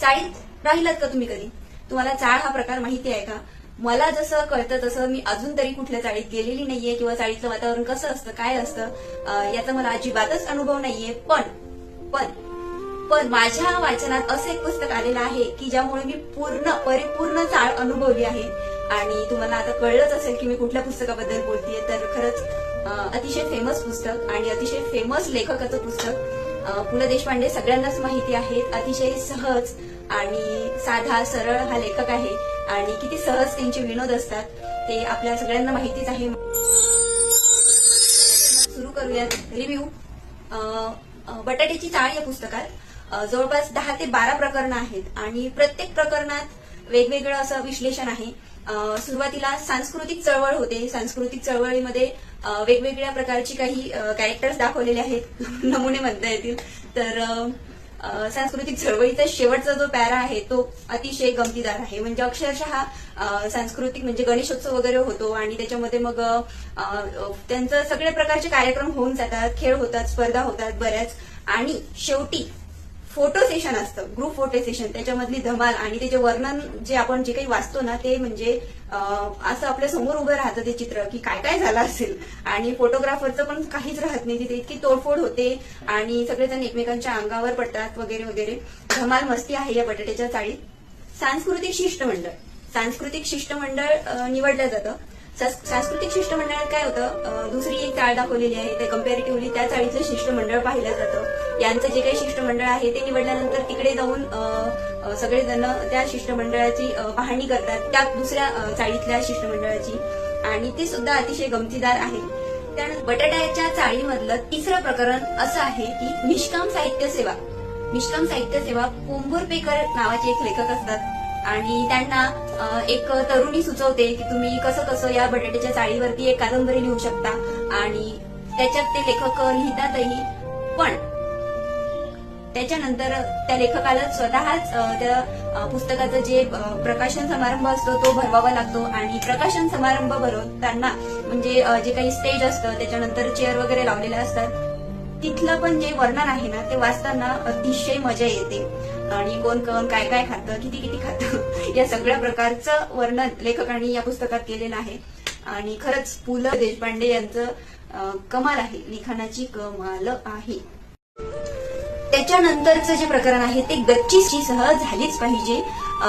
चाळीत राहिलात का तुम्ही कधी? तुम्हाला चाळ हा प्रकार माहिती आहे का? मला जसं कळतं तसं मी अजून तरी कुठल्या चाळीत गेलेली नाहीये किंवा चाळीतलं वातावरण कसं असतं काय असतं याचा मला अजिबातच अनुभव नाहीये. पण पण पण माझ्या वाचनात असं एक पुस्तक आलेलं आहे की ज्यामुळे मी पूर्ण परिपूर्ण चाळ अनुभवली आहे. आणि तुम्हाला आता कळलंच असेल की मी कुठल्या पुस्तकाबद्दल बोलतेय तर खरंच अतिशय फेमस पुस्तक आणि अतिशय फेमस लेखकाचं पुस्तक. पु ल देशपांडे सगळ्यांनाच माहिती आहेत. अतिशय सहज आणि साधा सरळ हा लेखक आहे आणि किती सहज त्यांचे विनोद असतात ते आपल्या सगळ्यांना माहितीच आहे. सुरू करूयात रिव्ह्यू बटाट्याची चाळ या पुस्तकात. जवळपास दहा ते बारा प्रकरणं आहेत आणि प्रत्येक प्रकरणात वेगवेगळं असं विश्लेषण आहे. सुरुवातीला सांस्कृतिक चळवळ होते. सांस्कृतिक चळवळीमध्ये वेगवेगळ्या प्रकारची काही कॅरेक्टर्स दाखवलेले आहेत. नमुने म्हणता येतील. तर सांस्कृतिक चळवळीचा शेवटचा जो पॅरा आहे तो अतिशय गमतीदार आहे. म्हणजे अक्षरशः सांस्कृतिक म्हणजे गणेशोत्सव वगैरे होतो आणि त्याच्यामध्ये मग त्यांचं सगळ्या प्रकारचे कार्यक्रम होऊन जातात. खेळ होतात स्पर्धा होतात बऱ्याच. आणि शेवटी फोटो सेशन असतं. ग्रुप फोटो सेशन त्याच्यामधली धमाल आणि त्याचे वर्णन जे आपण जे काही वाचतो ना ते म्हणजे असं आपल्यासमोर उभं राहतं ते चित्र की काय काय झालं असेल. आणि फोटोग्राफरचं पण काहीच राहत नाही तिथे. इतकी तोडफोड होते आणि सगळेजण एकमेकांच्या अंगावर पडतात वगैरे वगैरे. धमाल मस्ती आहे या बटाट्याच्या चाळीत. सांस्कृतिक शिष्टमंडळ. सांस्कृतिक शिष्टमंडळ निवडलं जातं. सांस्कृतिक शिष्टमंडळात काय होतं? दुसरी एक चाळ दाखवलेली आहे. ते कम्पॅरेटिव्हली त्या चाळीतलं शिष्टमंडळ पाहिलं जातं. यांचं जे काही शिष्टमंडळ आहे ते निवडल्यानंतर तिकडे जाऊन सगळेजण त्या शिष्टमंडळाची पाहणी करतात त्या दुसऱ्या चाळीतल्या शिष्टमंडळाची. आणि ते सुद्धा अतिशय गमतीदार आहे. त्यानंतर बटाट्याच्या चाळीमधलं तिसरं प्रकरण असं आहे की निष्काम साहित्य सेवा. निष्काम साहित्य सेवा पोंभुरपेकर नावाचे एक लेखक असतात. आणि त्यांना एक तरुणी सुचवते की तुम्ही कसं कसं या बटाट्याच्या चाळीवरती एक कादंबरी लिहू शकता. आणि त्याच्यात ते लेखक लिहितातही. पण त्याच्यानंतर त्या लेखकाला स्वतःच त्या पुस्तकाचं जे प्रकाशन समारंभ असतो तो भरवावा लागतो. आणि प्रकाशन समारंभ भरवताना म्हणजे जे काही स्टेज असतं त्याच्यानंतर चेअर वगैरे लावलेल्या असतात. तिथलं पण जे वर्णन आहे ना ते वाचताना अतिशय मजा येते. आणि कोण कोण काय काय खातं किती किती खातं या सगळ्या प्रकारचं वर्णन लेखकांनी या पुस्तकात केलेलं आहे. आणि खरंच पु ल देशपांडे यांचं कमाल आहे. लिखाणाची कमाल आहे. त्याच्यानंतरचं जे प्रकरण आहे ते गच्चीची सह झालीच पाहिजे.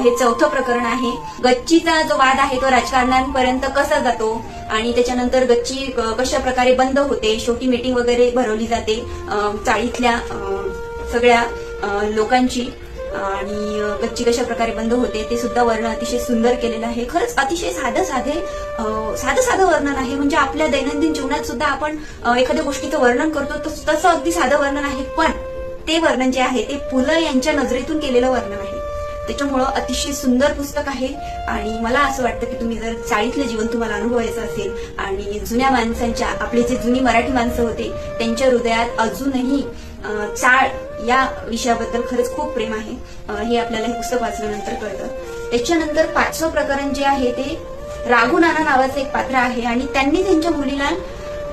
हे चौथं प्रकरण आहे. गच्चीचा जो वाद आहे तो राजकारण्यांपर्यंत कसा जातो आणि त्याच्यानंतर गच्ची कशा प्रकारे बंद होते शेवटी मीटिंग वगैरे भरवली जाते चाळीतल्या सगळ्या लोकांची. आणि गच्ची कशा प्रकारे बंद होते ते सुद्धा वर्णन अतिशय सुंदर केलेलं आहे. खरंच अतिशय साधं साधे साधं साधं वर्णन आहे. म्हणजे आपल्या दैनंदिन जीवनात सुद्धा आपण एखाद्या गोष्टीचं वर्णन करतो तसं अगदी साधं वर्णन आहे. पण ते वर्णन जे आहे ते पु ल यांच्या नजरेतून केलेलं वर्णन आहे. त्याच्यामुळं अतिशय सुंदर पुस्तक आहे आणि मला असं वाटतं की तुम्ही जर चाळीतलं जीवन तुम्हाला अनुभवायचं असेल आणि जुन्या माणसांच्या आपले जे जुनी मराठी माणसं होते त्यांच्या हृदयात अजूनही चाळ या विषयाबद्दल खरंच खूप प्रेम आहे. हे आपल्याला हे पुस्तक वाचल्यानंतर कळतं. त्याच्यानंतर पाचवं प्रकरण जे आहे ते राघू नाना नावाचं एक पात्र आहे आणि त्यांनी त्यांच्या मुलीला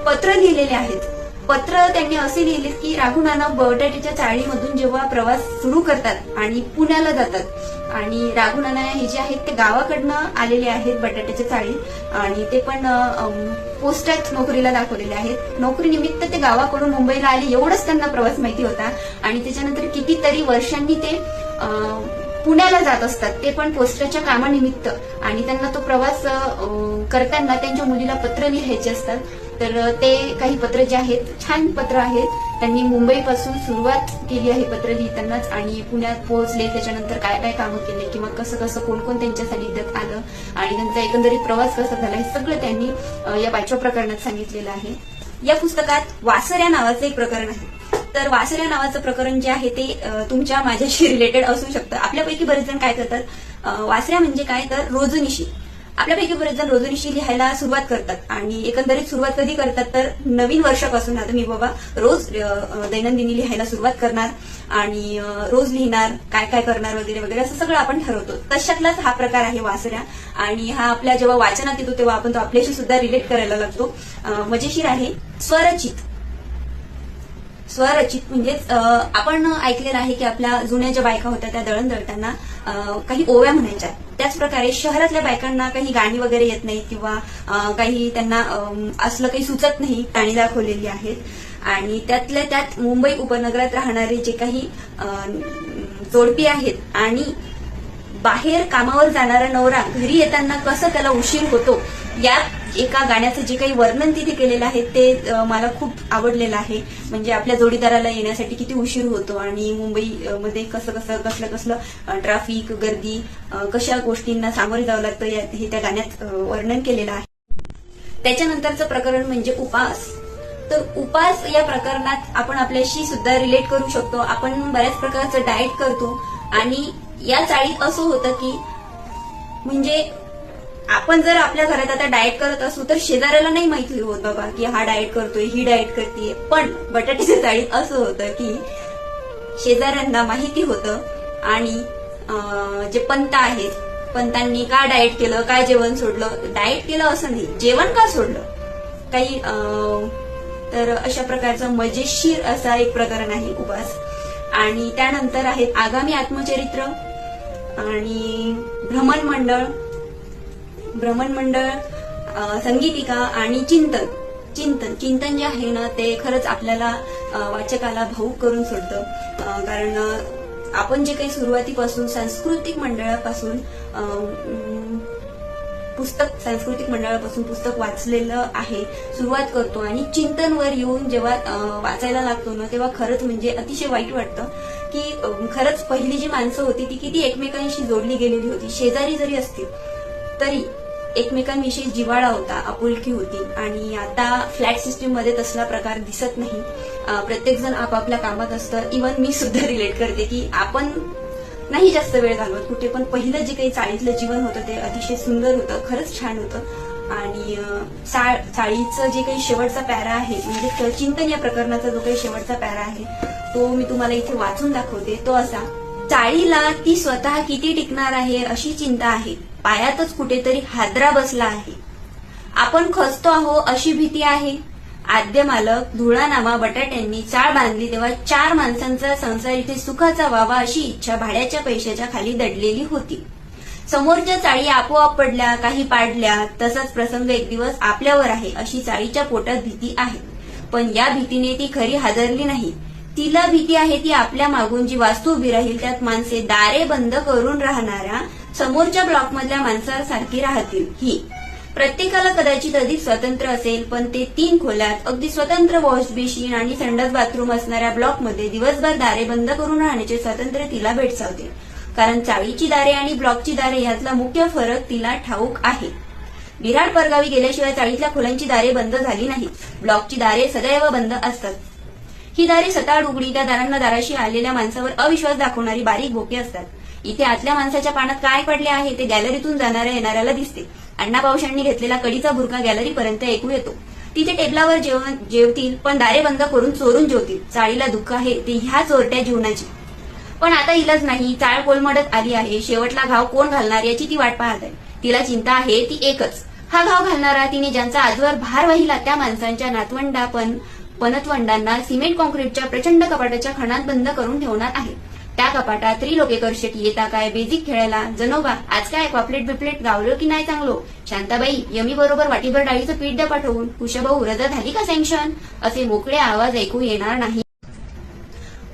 पत्र लिहिलेले आहेत. पत्र त्यांनी असे लिहिले की राघू नाना बटाट्याच्या चाळीमधून जेव्हा प्रवास सुरू करतात आणि पुण्याला जातात आणि राघू नाना हे जे आहेत ते गावाकडनं आलेले आहेत बटाट्याच्या चाळीत आणि ते पण पोस्टात नोकरीला दाखवलेले आहेत. नोकरीनिमित्त ते गावाकडून मुंबईला आले एवढंच त्यांना प्रवास माहिती होता. आणि त्याच्यानंतर कितीतरी वर्षांनी ते पुण्याला जात असतात. ते पण पोस्टाच्या कामानिमित्त. आणि त्यांना तो प्रवास करताना त्यांच्या मुलीला पत्र लिहायचे असतात. तर ते काही पत्र जे आहेत छान पत्र आहेत. त्यांनी मुंबईपासून सुरुवात केली आहे पत्र लिहितानाच. आणि पुण्यात पोहोचले त्याच्यानंतर काय काय कामं केले किंवा कसं कसं कोण कोण त्यांच्या सानिध्यात आलं आणि त्यांचा एकंदरीत प्रवास कसा झाला हे सगळं त्यांनी या पाचव्या प्रकरणात सांगितलेलं आहे. या पुस्तकात वासऱ्या नावाचं एक प्रकरण आहे. तर वासऱ्या नावाचं प्रकरण जे आहे ते तुमच्या माझ्याशी रिलेटेड असू शकतं. आपल्यापैकी बरेच जण काय करतात वासऱ्या म्हणजे काय? तर रोजनिशी. आपल्यापैकी बरेच जण रोजनिशी लिहायला सुरुवात करतात आणि एकंदरीत सुरुवात कधी करतात तर नवीन वर्षापासून. आता मी बाबा रोज दैनंदिनी लिहायला सुरुवात करणार आणि रोज लिहिणार काय काय करणार वगैरे वगैरे असं सगळं आपण ठरवतो. तशातलाच हा प्रकार आहे वासऱ्या आणि हा आपल्या जेव्हा वाचनात येतो तेव्हा आपण तो आपल्याशी सुद्धा रिलेट करायला लागतो. मजेशीर आहे. स्वरचित. स्वरचित म्हणजेच आपण ऐकलेलं आहे की आपल्या जुन्या ज्या बायका होत्या त्या दळण दळताना काही ओव्या म्हणायच्या. त्याचप्रकारे शहरातल्या बायकांना काही गाणी वगैरे येत नाही किंवा काही त्यांना असलं काही सुचत नाही गाणी दाखवलेली आहेत. आणि त्यातल्या त्यात मुंबई उपनगरात राहणारे जे काही जोडपी आहेत आणि बाहेर कामावर जाणारा नवरा घरी येताना कसं त्याला उशीर होतो या एका गाण्याचं जे काही वर्णन तिथे केलेलं आहे ते मला खूप आवडलेलं आहे. म्हणजे आपल्या जोडीदाराला येण्यासाठी किती उशीर होतो आणि मुंबई मध्ये कसं कसं कसलं कसलं ट्रॅफिक गर्दी कशा गोष्टींना सामोरे जावं लागतं या- हे त्या गाण्यात वर्णन केलेलं आहे. त्याच्यानंतरचं प्रकरण म्हणजे उपास. तर उपास या प्रकरणात आपण आपल्याशी सुद्धा रिलेट करू शकतो. आपण बऱ्याच प्रकारचं डाएट करतो आणि या चाळीत असं होतं की म्हणजे आपण जर आपल्या घरात आता डाएट करत असू तर शेजाऱ्याला नाही माहिती होत बाबा की हा डाएट करतोय ही डाएट करते पण बटाट्याच्या चाळीत असं होतं की शेजाऱ्यांना माहिती होतं आणि जे पंत आहेत पंतांनी का डाएट केलं काय जेवण सोडलं? डाएट केलं असं नाही जेवण का सोडलं? काही तर अशा प्रकारचं मजेशीर असा एक प्रकरण आहे उपास. आणि त्यानंतर आहेत आगामी आत्मचरित्र आणि भ्रमण मंडळ. भ्रमण मंडळ संगीतिका आणि चिंतन. चिंतन. चिंतन जे आहे ना ते खरंच आपल्याला वाचकाला भाऊक करून सोडतं. कारण आपण जे काही सुरुवातीपासून सांस्कृतिक मंडळापासून पुस्तक सांस्कृतिक मंडळापासून पुस्तक वाचलेलं आहे सुरुवात करतो आणि चिंतनवर येऊन जेव्हा वाचायला लागतो ना तेव्हा खरंच म्हणजे अतिशय वाईट वाटतं. की खरंच पहिली जी माणसं होती ती किती एकमेकांशी जोडली गेलेली होती. शेजारी जरी असतील तरी एकमेकांविषयी जिव्हाळा होता आपुलकी होती आणि आता फ्लॅट सिस्टीममध्ये तसला प्रकार दिसत नाही. प्रत्येकजण आपापल्या कामात असतं. इवन मी सुद्धा रिलेट करते की आपण नाही जास्त वेळ घालवत. कुठे पण पहिलं जे काही चाळीतलं जीवन होतं ते अतिशय सुंदर होतं खरंच छान होतं. आणि चा- चाळीचं जे काही शेवटचा पॅरा आहे म्हणजे चिंतन या प्रकरणाचा जो काही शेवटचा पॅरा आहे तो मी तुम्हाला इथे वाचून दाखवते. तो असा चाळीला ती स्वतः किती टिकणार आहे अशी चिंता आहे. पायातच कुठेतरी हादरा बसला आहे. आपण खचतो आहो अशी भीती आहे. आद्य मालक धुळानामा बटाट्यांनी चाळ बांधली तेव्हा चार माणसांचा संसार इथे सुखाचा व्हावा अशी इच्छा भाड्याच्या पैशाच्या खाली दडलेली होती. समोरच्या चाळी आपोआप पडल्या काही पाडल्या तसाच प्रसंग एक दिवस आपल्यावर आहे अशी चाळीच्या पोटात भीती आहे. पण या भीतीने ती खरी हादरली नाही. तिला भीती आहे ती आपल्या मागून जी वास्तू उभी राहील त्यात माणसे दारे बंद करून राहणाऱ्या समोरच्या ब्लॉकमधल्या माणसासारखी राहतील ही. प्रत्येकाला कदाचित अधिक स्वतंत्र असेल पण ते तीन खोल्यात अगदी स्वतंत्र वॉश बेसिन आणि संडास बाथरूम असणाऱ्या ब्लॉकमध्ये दिवसभर दारे बंद करून राहण्याचे स्वातंत्र्य तिला भेडसावते. कारण चाळीची दारे आणि ब्लॉकची दारे यातला मुख्य फरक तिला ठाऊक आहे. विराट परगावी गेल्याशिवाय चाळीतल्या खोल्यांची दारे बंद झाली नाहीत. ब्लॉकची दारे सदैव बंद असतात. ही दारे सताड उघडी त्या दारांना दाराशी आलेल्या माणसावर अविश्वास दाखवणारी बारीक भोके असतात. इथे आतल्या माणसाच्या पानात काय पडले आहे ते गॅलरीतून जाणाऱ्या येणाऱ्याला दिसते. अण्णा पावशांनी घेतलेला कडीचा भुरका गॅलरीपर्यंत ऐकू येतो. तिथे टेबलावर जेवण जेवतील पण दारे बंद करून चोरून जेवतील. चाळीला दुःख आहे ते ह्या चोरट्या जीवनाची. पण आता इलाज नाही चाळ कोलमडत आली आहे. शेवटला घाव कोण घालणार याची ती वाट पाहत आहे. तिला चिंता आहे ती एकच. हा घाव घालणारा तिने ज्यांचा आजवर भार वाहिला त्या माणसांच्या नातवंडा पण पनतवंडांना सिमेंट कॉन्क्रीटच्या प्रचंड कपाटाच्या खणात बंद करून ठेवणार आहे. त्या कपाटात त्रिलोकेकर्षक येता काय बेजिक खेळायला जनोबा आज काय पापलेट बिपलेट गावलं की नाही चांगलो? शांताबाई यमी बरोबर वाटीभर डाळीचं पीठ द्या पाठवून. कुशभाऊ रजा झाली का सँक्शन असे मोकळे आवाज ऐकू येणार नाही.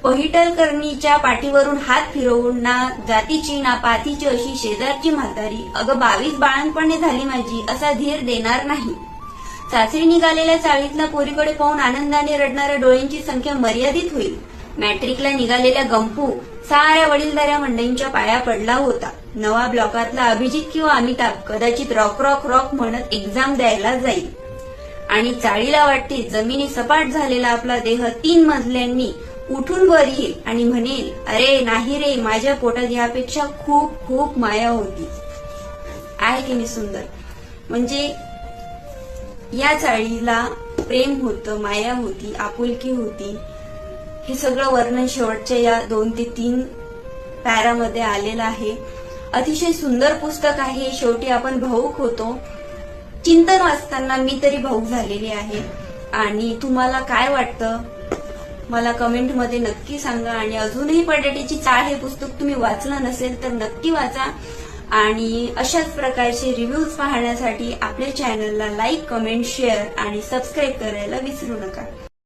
पहिटलकर्णीच्या पाठीवरून हात फिरवून ना जातीची ना पाथीची अशी शेजारची म्हातारी. अगं बावीस बाळांपणे झाली माझी असा धीर देणार नाही. चाचणी निघालेल्या चाळीतल्या पोरीकडे पाहून आनंदाने रडणाऱ्या डोळ्यांची संख्या मर्यादित होईल. मॅट्रिकला निघालेल्या गंपू साऱ्या वडीलधाऱ्या मंडळींच्या पाया पडला होता. नवा ब्लॉकातला अभिजित किंवा अमिताभ कदाचित रॉक रॉक रॉक म्हणत एक्झाम द्यायला जाईल. आणि चाळीला वाटते जमिनी सपाट झालेला आपला देह तीन मजल्यांनी उठून वर येईल आणि म्हणेल अरे नाही रे माझ्या पोटात यापेक्षा खूप खूप माया होती. आहे की नाही सुंदर? म्हणजे या चाळीला प्रेम होतं माया होती आपुलकी होती. हे सगळं वर्णन शेवटच्या या दोन ते तीन पॅरामध्ये आलेलं आहे. अतिशय सुंदर पुस्तक आहे. शेवटी आपण भाऊक होतो. चिंतन वाचताना मी तरी भाऊक झालेली आहे. आणि तुम्हाला काय वाटतं? मला कमेंटमध्ये नक्की सांगा. आणि अजूनही बटाट्याची चाळ हे पुस्तक तुम्ही वाचलं नसेल तर नक्की वाचा. आणि अशाच प्रकारचे रिव्ह्यूज पाहण्यासाठी आपल्या चॅनलला लाईक कमेंट शेअर आणि सबस्क्राईब करायला विसरू नका.